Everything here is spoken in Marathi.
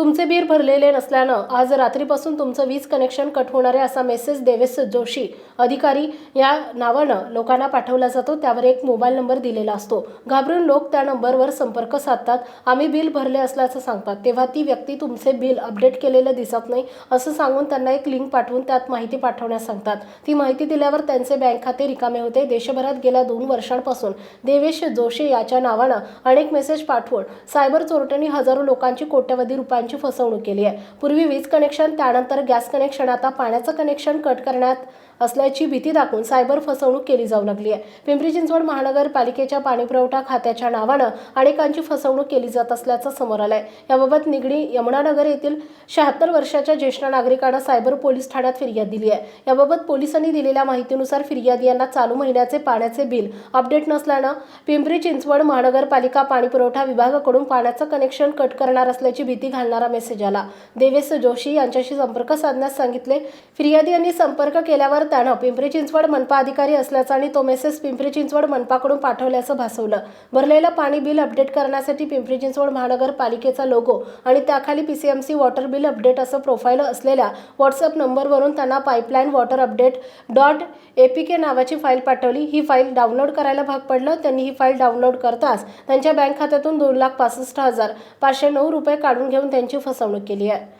तुमचे बीर भरलेले नसल्यानं आज रात्रीपासून तुमचं वीज कनेक्शन कट होणार आहे असा मेसेज देवेश जोशी अधिकारी या नावानं लोकांना पाठवला जातो. त्यावर एक मोबाईल नंबर दिलेला असतो. घाबरून लोक त्या नंबरवर संपर्क साधतात. आम्ही बिल भरले असल्याचं सांगतात. तेव्हा ती व्यक्ती तुमचे बिल अपडेट केलेलं दिसत नाही असं सांगून त्यांना एक लिंक पाठवून त्यात माहिती पाठवण्यास सांगतात. ती माहिती दिल्यावर त्यांचे बँक खाते रिकामे होते. देशभरात गेल्या दोन वर्षांपासून देवेश जोशी याच्या नावानं अनेक मेसेज पाठवून सायबर चोरट्यांनी हजारो लोकांची कोट्यवधी रुपयांची रुपयांची फसवणूक केली आहे. पूर्वी वीज कनेक्शन त्यानंतर गॅस कनेक्शन आता पाण्याचं कनेक्शन कट करण्यात असल्याची भीती दाखवून सायबर फसवणूक केली जाऊ लागली आहे. पिंपरी चिंचवड महानगरपालिकेच्या पाणीपुरवठा खात्याच्या नावानं अनेकांची फसवणूक केली जात असल्याचं समोर आलंय. याबाबत निगडी यमुनानगर येथील शहात्तर वर्षाच्या ज्येष्ठ नागरिकानं सायबर पोलीस ठाण्यात फिर्याद दिली आहे. याबाबत पोलिसांनी दिलेल्या माहितीनुसार फिर्यादी यांना चालू महिन्याचे पाण्याचे बिल अपडेट नसल्यानं पिंपरी चिंचवड महानगरपालिका पाणीपुरवठा विभागाकडून पाण्याचं कनेक्शन कट करणार असल्याची भीती घालणारा मेसेज आला. देवेश जोशी यांच्याशी संपर्क साधण्यास सांगितले. फिर्यादी यांनी संपर्क केल्यावर त्यानं पिंपरी चिंचवड मनपा अधिकारी असल्याचा आणि तो मेसेज पिंपरी चिंचवड मनपाकडून पाठवल्याचं भासवलं. भरलेलं पाणी बिल अपडेट करण्यासाठी पिंपरी चिंचवड महानगरपालिकेचा लोगो आणि त्याखाली पीसीएमसी वॉटर बिल अपडेट असं प्रोफाईल असलेल्या व्हॉट्सअप नंबरवरून त्यांना pipeline water update dot APK नावाची फाईल पाठवली. ही फाईल डाउनलोड करायला भाग पडलं. त्यांनी ही फाईल डाउनलोड करताच त्यांच्या बँक खात्यातून दोन लाख पासष्ट हजार पाचशे नऊ रुपये काढून घेऊन त्यांची फसवणूक केली आहे.